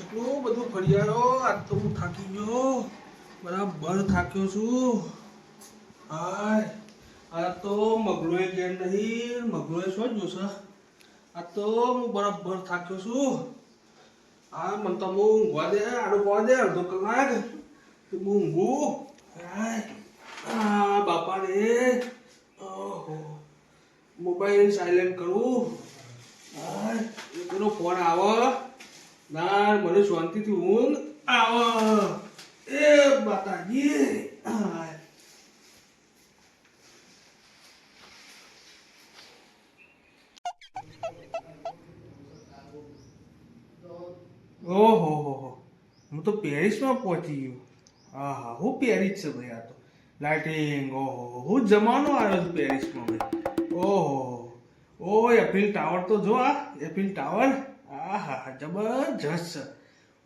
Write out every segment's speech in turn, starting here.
કેટલું બધું ફરી આવ્યો આજ તો હું થાકી ગયો. બરાબર થાક્યો છું. હાય. આ તો મગલોએ કેમ નહીં, મગલોએ શું જોશે? આ તો હું બરાબર થાક્યો છું. આ મને તો બહુ ઊંઘવા દે, આડો પવા દે, અડધો કલાક. હું ઊંઘું. હાય. આ બાપા રે ઓહો. મોબાઈલ સાયલેન્ટ કરું. હાય. એનો ફોન આવો. ના, મને શાંતિથી ઊંઘ આવો. એ હાય ઓહો, હો હો. હું તો પેરિસમાં પહોંચી ગયો. હા હા, હું પેરિસ છે ભાઈ, આ તો. લાઇટિંગ ઓહો, હું જમાનો આવ્યો છું પેરિસમાં ભાઈ. ઓહો ઓ એફિલ ટાવર તો જો, આ એફિલ ટાવર આ જબરજસ્ત. છે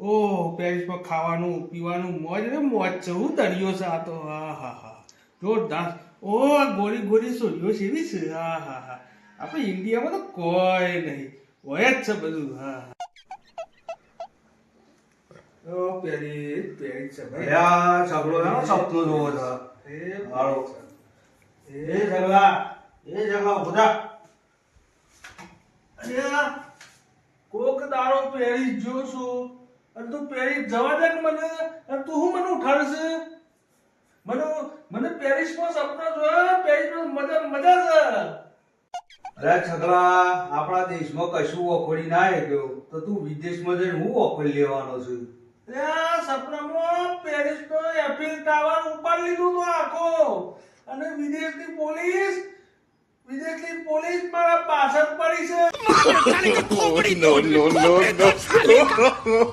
ઓહ પેરિસમાં ખાવાનું પીવાનું મોજ રે મોજ છે. હું દરિયો છે આ તો. હા હા હા. જોરદાર. ઓ આ ગોરી ગોરી સોરીઓ એવી છે. હા હા હા. આપણે ઇન્ડિયામાં તો કોઈ નહીં. હોય જ છે બધું. હા હા. ઓ પેરી પેરિસ છે ભાઈ. અલ્યા, સગડો એનો સપનું જોવો છે. એ હાલો. એ જગલા, એ જગલા ઊભો થા. કોક દારો પહેરી જોશું અને તું પહેરી જવા દે મને અને તું હું મને ઉઠાડશે? મને મને પેરિસમાં સપના જોયા પેરિસમાં મજા મજા છે. અરે છગલા, આપણા દેશમાં કશું ઓખોડી ના આવ્યો તો તું વિદેશમાં જઈને હું ઓખોડી લેવાનો છું? અલ્યા સપનામાં પેરિસનો એફિલ ટાવર ઉપાડી લીધું તો આખો. અને વિદેશની પોલીસ વિદેશની પોલીસ મારા પાછળ પડી છે. No, no, no, no.